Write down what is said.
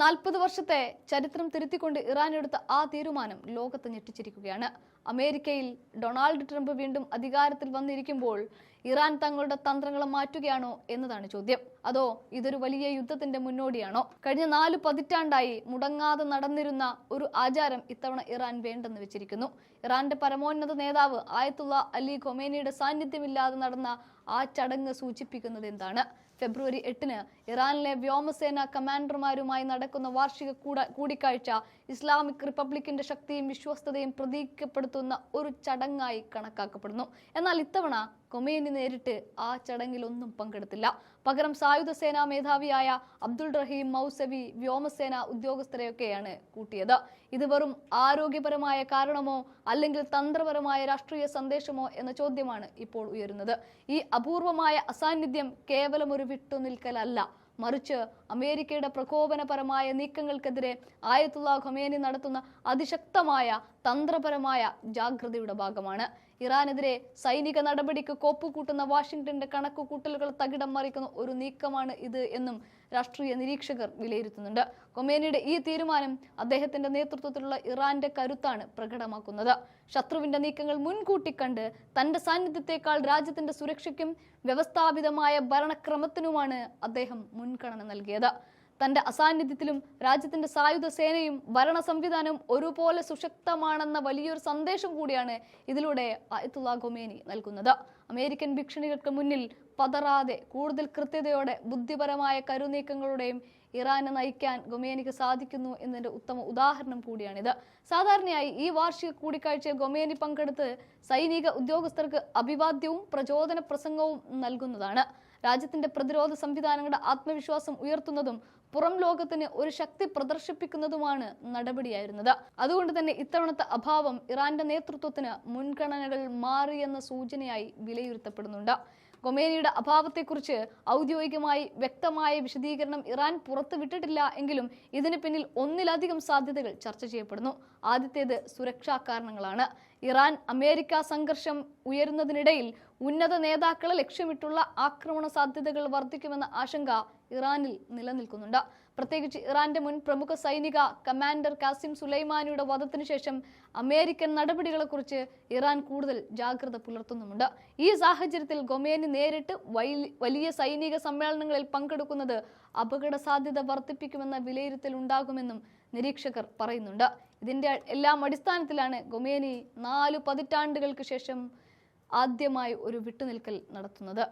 നാൽപ്പത് വർഷത്തെ ചരിത്രം തിരുത്തിക്കൊണ്ട് ഇറാൻ എടുത്ത ആ തീരുമാനം ലോകത്ത് ഞെട്ടിച്ചിരിക്കുകയാണ്. അമേരിക്കയിൽ ഡൊണാൾഡ് ട്രംപ് വീണ്ടും അധികാരത്തിൽ വന്നിരിക്കുമ്പോൾ ഇറാൻ തങ്ങളുടെ തന്ത്രങ്ങൾ മാറ്റുകയാണോ എന്നതാണ് ചോദ്യം. അതോ ഇതൊരു വലിയ യുദ്ധത്തിന്റെ മുന്നോടിയാണോ? കഴിഞ്ഞ നാല് പതിറ്റാണ്ടായി മുടങ്ങാതെ നടന്നിരുന്ന ഒരു ആചാരം ഇത്തവണ ഇറാൻ വേണ്ടെന്ന് വെച്ചിരിക്കുന്നു. ഇറാന്റെ പരമോന്നത നേതാവ് ആയത്തുള്ള അലി ഖൊമേനിയുടെ സാന്നിധ്യമില്ലാതെ നടന്ന ആ ചടങ്ങ് സൂചിപ്പിക്കുന്നത് എന്താണ്? ഫെബ്രുവരി എട്ടിന് ഇറാനിലെ വ്യോമസേന കമാൻഡർമാരുമായി നടക്കുന്ന വാർഷിക കൂട കൂടിക്കാഴ്ച ഇസ്ലാമിക് റിപ്പബ്ലിക്കിന്റെ ശക്തിയും വിശ്വസ്തതയും പ്രതീകപ്പെടുത്തുന്ന ഒരു ചടങ്ങായി കണക്കാക്കപ്പെടുന്നു. എന്നാൽ ഇത്തവണ കൊമേനി നേരിട്ട് ആ ചടങ്ങിലൊന്നും പങ്കെടുത്തില്ല. പകരം സായുധ സേനാ മേധാവിയായ അബ്ദുൾ റഹീം മൗസവി വ്യോമസേന ഉദ്യോഗസ്ഥരെയൊക്കെയാണ് കൂട്ടിയത്. ഇത് വെറും ആരോഗ്യപരമായ കാരണമോ അല്ലെങ്കിൽ തന്ത്രപരമായ രാഷ്ട്രീയ സന്ദേശമോ എന്ന ചോദ്യമാണ് ഇപ്പോൾ ഉയരുന്നത്. ഈ അപൂർവമായ അസാന്നിധ്യം കേവലം ഒരു വിട്ടുനിൽക്കലല്ല. മറിച്ച് അമേരിക്കയുടെ പ്രകോപനപരമായ നീക്കങ്ങൾക്കെതിരെ ആയത്തുള്ള ഖൊമേനി നടത്തുന്ന അതിശക്തമായ തന്ത്രപരമായ ജാഗ്രതയുടെ ഭാഗമാണ്. ഇറാനെതിരെ സൈനിക നടപടിക്ക് കോപ്പുകൂട്ടുന്ന വാഷിംഗ്ടന്റെ കണക്കുകൂട്ടലുകൾ തകിടം മറിക്കുന്ന ഒരു നീക്കമാണ് ഇത് എന്നും രാഷ്ട്രീയ നിരീക്ഷകർ വിലയിരുത്തുന്നുണ്ട്. കൊമേനിയുടെ ഈ തീരുമാനം അദ്ദേഹത്തിന്റെ നേതൃത്വത്തിലുള്ള ഇറാന്റെ കരുത്താണ് പ്രകടമാക്കുന്നത്. ശത്രുവിന്റെ നീക്കങ്ങൾ മുൻകൂട്ടി കണ്ട് തന്റെ സാന്നിധ്യത്തെക്കാൾ രാജ്യത്തിന്റെ സുരക്ഷയ്ക്കും വ്യവസ്ഥാപിതമായ ഭരണക്രമത്തിനുമാണ് അദ്ദേഹം മുൻഗണന നൽകിയത്. തന്റെ അസാന്നിധ്യത്തിലും രാജ്യത്തിന്റെ സായുധ സേനയും ഭരണ സംവിധാനവും ഒരുപോലെ സുശക്തമാണെന്ന വലിയൊരു സന്ദേശം കൂടിയാണ് ഇതിലൂടെ അയത്തുള്ള ഖൊമേനി നൽകുന്നത്. അമേരിക്കൻ ഭീഷണികൾക്ക് മുന്നിൽ പതറാതെ കൂടുതൽ കൃത്യതയോടെ ബുദ്ധിപരമായ കരുനീക്കങ്ങളുടെയും ഇറാനെ നയിക്കാൻ ഗൊമേനിക്ക് സാധിക്കുന്നു എന്നതിന്റെ ഉത്തമ ഉദാഹരണം കൂടിയാണിത്. സാധാരണയായി ഈ വാർഷിക കൂടിക്കാഴ്ചയിൽ ഗൊമേനി പങ്കെടുത്ത് സൈനിക ഉദ്യോഗസ്ഥർക്ക് അഭിവാദ്യവും പ്രചോദന പ്രസംഗവും നൽകുന്നതാണ്. രാജ്യത്തിന്റെ പ്രതിരോധ സംവിധാനങ്ങളുടെ ആത്മവിശ്വാസം ഉയർത്തുന്നതും പുറം ലോകത്തിന് ഒരു ശക്തി പ്രദർശിപ്പിക്കുന്നതുമാണ് നടപടിയായിരുന്നത്. അതുകൊണ്ട് തന്നെ ഇത്തവണത്തെ അഭാവം ഇറാന്റെ നേതൃത്വത്തിന് മുൻഗണനകൾ മാറിയെന്ന സൂചനയായി വിലയിരുത്തപ്പെടുന്നുണ്ട്. ഗൊമേനിയുടെ അഭാവത്തെക്കുറിച്ച് ഔദ്യോഗികമായി വ്യക്തമായ വിശദീകരണം ഇറാൻ പുറത്തുവിട്ടിട്ടില്ല എങ്കിലും ഇതിന് പിന്നിൽ ഒന്നിലധികം സാധ്യതകൾ ചർച്ച ചെയ്യപ്പെടുന്നു. ആദ്യത്തേത് സുരക്ഷാ കാരണങ്ങളാണ്. ഇറാൻ അമേരിക്ക സംഘർഷം ഉയരുന്നതിനിടയിൽ ഉന്നത നേതാക്കളെ ലക്ഷ്യമിട്ടുള്ള ആക്രമണ സാധ്യതകൾ വർദ്ധിക്കുമെന്ന ആശങ്ക ഇറാനിൽ നിലനിൽക്കുന്നുണ്ട്. പ്രത്യേകിച്ച് ഇറാന്റെ മുൻ പ്രമുഖ സൈനിക കമാൻഡർ കാസിം സുലൈമാനിയുടെ വധത്തിനു ശേഷം അമേരിക്കൻ നടപടികളെക്കുറിച്ച് ഇറാൻ കൂടുതൽ ജാഗ്രത പുലർത്തുന്നുമുണ്ട്. ഈ സാഹചര്യത്തിൽ ഗൊമേനി നേരിട്ട് വലിയ സൈനിക സമ്മേളനങ്ങളിൽ പങ്കെടുക്കുന്നത് അപകട സാധ്യത വർദ്ധിപ്പിക്കുമെന്ന വിലയിരുത്തൽ ഉണ്ടാകുമെന്നും നിരീക്ഷകർ പറയുന്നുണ്ട്. ഇതിന്റെ എല്ലാം അടിസ്ഥാനത്തിലാണ് ഗൊമേനി നാലു പതിറ്റാണ്ടുകൾക്ക് ശേഷം ആദ്യമായി ഒരു വിട്ടുനിൽക്കൽ നടത്തുന്നത്.